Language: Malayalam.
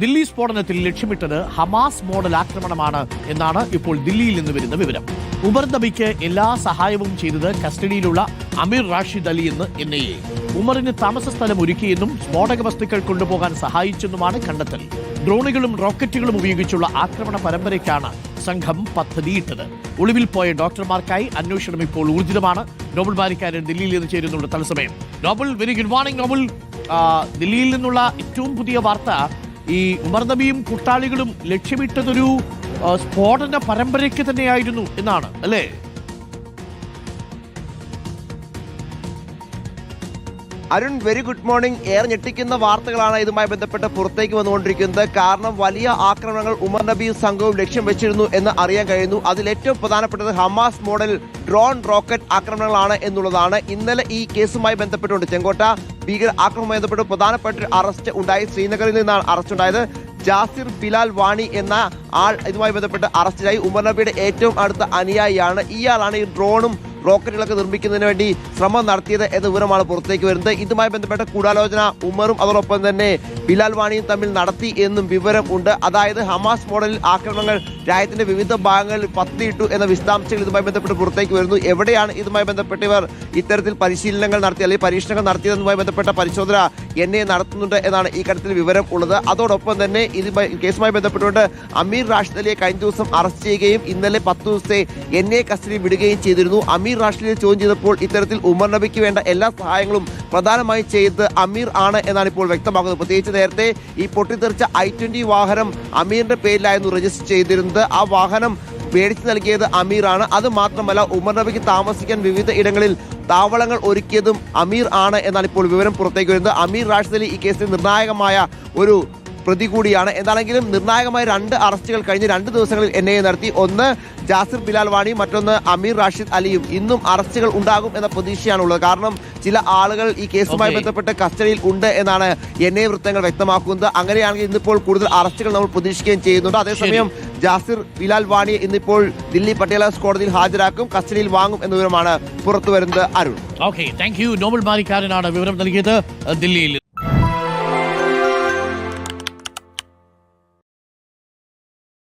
ദില്ലി സ്ഫോടനത്തിൽ ലക്ഷ്യമിട്ടത് ഹമാസ് മോഡൽ ആക്രമണമാണ് എന്നാണ് ഇപ്പോൾ ദില്ലിയിൽ നിന്ന് വരുന്ന വിവരം. ഉമർദബിക്ക് എല്ലാ സഹായവും ചെയ്തത് കസ്റ്റഡിയിലുള്ള അമീർ റാഷിദ് അലി എന്ന് എൻ ഐ എ. ഉമറിന് താമസ സ്ഥലം ഒരുക്കിയെന്നും സ്ഫോടക വസ്തുക്കൾ കൊണ്ടുപോകാൻ സഹായിച്ചെന്നുമാണ് കണ്ടെത്തൽ. ഡ്രോണുകളും റോക്കറ്റുകളും ഉപയോഗിച്ചുള്ള ആക്രമണ പരമ്പരയ്ക്കാണ് സംഘം പദ്ധതിയിട്ടത്. ഒളിവിൽ പോയ ഡോക്ടർമാർക്കായി അന്വേഷണം ഇപ്പോൾ ഊർജിതമാണ്. നോബൽ ബാരിക്കാരൻ ദില്ലിയിൽ നിന്ന് ചേരുന്നുണ്ട് തത്സമയം. Nobal very good morning Nobal. ദില്ലിയിൽ നിന്നുള്ള ഏറ്റവും പുതിയ വാർത്ത ഈ ഉമർ നബിയും കൂട്ടാളികളും ലക്ഷ്യമിട്ടതൊരു സ്ഫോടന പരമ്പരയ്ക്ക് തന്നെയായിരുന്നു എന്നാണ് അല്ലേ? അരുൺ വെരി ഗുഡ് മോർണിംഗ് ഏറെ ഞെട്ടിക്കുന്ന വാർത്തകളാണ് ഇതുമായി ബന്ധപ്പെട്ട് പുറത്തേക്ക് വന്നുകൊണ്ടിരിക്കുന്നത്. കാരണം വലിയ ആക്രമണങ്ങൾ ഉമർ നബിയും സംഘവും ലക്ഷ്യം വെച്ചിരുന്നു എന്ന് അറിയാൻ കഴിയുന്നു. അതിൽ ഏറ്റവും പ്രധാനപ്പെട്ടത് ഹമാസ് മോഡൽ ഡ്രോൺ റോക്കറ്റ് ആക്രമണങ്ങളാണ് എന്നുള്ളതാണ്. ഇന്നലെ ഈ കേസുമായി ബന്ധപ്പെട്ടുകൊണ്ട് ചെങ്കോട്ട ഭീകര ആക്രമണവുമായി ബന്ധപ്പെട്ട് പ്രധാനപ്പെട്ട അറസ്റ്റ് ഉണ്ടായി. ശ്രീനഗറിൽ നിന്നാണ് അറസ്റ്റ് ഉണ്ടായത്. ജാസിർ ബിലാൽ വാണി എന്ന ആൾ ഇതുമായി ബന്ധപ്പെട്ട് അറസ്റ്റിലായി. ഉമർ നബിയുടെ ഏറ്റവും അടുത്ത അനുയായിയാണ്. ഇയാളാണ് ഈ ഡ്രോണും റോക്കറ്റുകളൊക്കെ നിർമ്മിക്കുന്നതിന് വേണ്ടി ശ്രമം നടത്തിയത് എന്ന വിവരമാണ് പുറത്തേക്ക് വരുന്നത്. ഇതുമായി ബന്ധപ്പെട്ട കൂടാലോചന ഉമറും അതോടൊപ്പം തന്നെ ബിലാൽ വാണിയും തമ്മിൽ നടത്തി എന്നും വിവരം ഉണ്ട്. അതായത് ഹമാസ് മോഡലിൽ ആക്രമണങ്ങൾ രാജ്യത്തിന്റെ വിവിധ ഭാഗങ്ങളിൽ പത്തിയിട്ടു എന്ന വിശദാംശങ്ങൾ ഇതുമായി ബന്ധപ്പെട്ട് പുറത്തേക്ക് വരുന്നു. എവിടെയാണ് ഇതുമായി ബന്ധപ്പെട്ട് ഇവർ ഇത്തരത്തിൽ പരിശീലനങ്ങൾ നടത്തി അല്ലെങ്കിൽ പരീക്ഷണങ്ങൾ നടത്തിയതുമായി ബന്ധപ്പെട്ട പരിശോധന എന്നെ നടത്തുന്നുണ്ട് എന്നാണ് ഈ കാര്യത്തിൽ വിവരം ഉള്ളത്. അതോടൊപ്പം തന്നെ ഇത് കേസുമായി ബന്ധപ്പെട്ടുകൊണ്ട് അമീർ റാഷിദ് അലിയെ കഴിഞ്ഞ ദിവസം അറസ്റ്റ് ചെയ്യുകയും ഇന്നലെ പത്ത് ദിവസത്തെ എൻ എ കസ്റ്റഡി വിടുകയും ചെയ്തിരുന്നു. അമീർ റാഷിദിനെ ചോദ്യം ചെയ്തപ്പോൾ ഇത്തരത്തിൽ ഉമർ നബിക്ക് വേണ്ട എല്ലാ സഹായങ്ങളും പ്രധാനമായും ചെയ്തത് അമീർ ആണ് എന്നാണ് ഇപ്പോൾ വ്യക്തമാക്കുന്നത് പ്രത്യേകിച്ച് നേരത്തെ ഈ പൊട്ടിത്തെറിച്ച ഐ ട്വന്റി വാഹനം അമീറിന്റെ പേരിലായിരുന്നു രജിസ്റ്റർ ചെയ്തിരുന്നത്. ആ വാഹനം മേടിച്ചു നൽകിയത് ആണ്. അത് മാത്രമല്ല ഉമർ നബിക്ക് താമസിക്കാൻ വിവിധ ഇടങ്ങളിൽ താവളങ്ങൾ ഒരുക്കിയതും അമീർ ആണ് എന്നാണ് ഇപ്പോൾ വിവരം പുറത്തേക്ക് വരുന്നത്. അമീർ റാഷിദലി ഈ കേസിൽ നിർണായകമായ ഒരു പ്രതി കൂടിയാണ്. എന്താണെങ്കിലും നിർണായകമായ രണ്ട് അറസ്റ്റുകൾ കഴിഞ്ഞ രണ്ട് ദിവസങ്ങളിൽ എൻ ഐ എ നടത്തി. ഒന്ന് ജാസിർ ബിലാൽ വാണി മറ്റൊന്ന് അമീർ റാഷിദ് അലിയും. ഇന്നും അറസ്റ്റുകൾ ഉണ്ടാകും എന്ന പ്രതീക്ഷയാണുള്ളത്. കാരണം ചില ആളുകൾ ഈ കേസുമായി ബന്ധപ്പെട്ട് കസ്റ്റഡിയിൽ ഉണ്ട് എന്നാണ് എൻ ഐ വൃത്തങ്ങൾ വ്യക്തമാക്കുന്നത്. അങ്ങനെയാണെങ്കിൽ ഇന്നിപ്പോൾ കൂടുതൽ അറസ്റ്റുകൾ നമ്മൾ പ്രതീക്ഷിക്കുകയും ചെയ്യുന്നുണ്ട്. അതേസമയം ജാസിർ ബിലാൽ വാണി ഇന്നിപ്പോൾ ദില്ലി പട്ടേലാസ് കോടതിയിൽ ഹാജരാക്കും. കസ്റ്റഡിയിൽ വാങ്ങും എന്ന വിവരമാണ് പുറത്തുവരുന്നത്. Arun. Okay thank you Nobal മാലിക്കാരനാണ് വിവരം നൽകിയത് ദില്ലിയിൽ.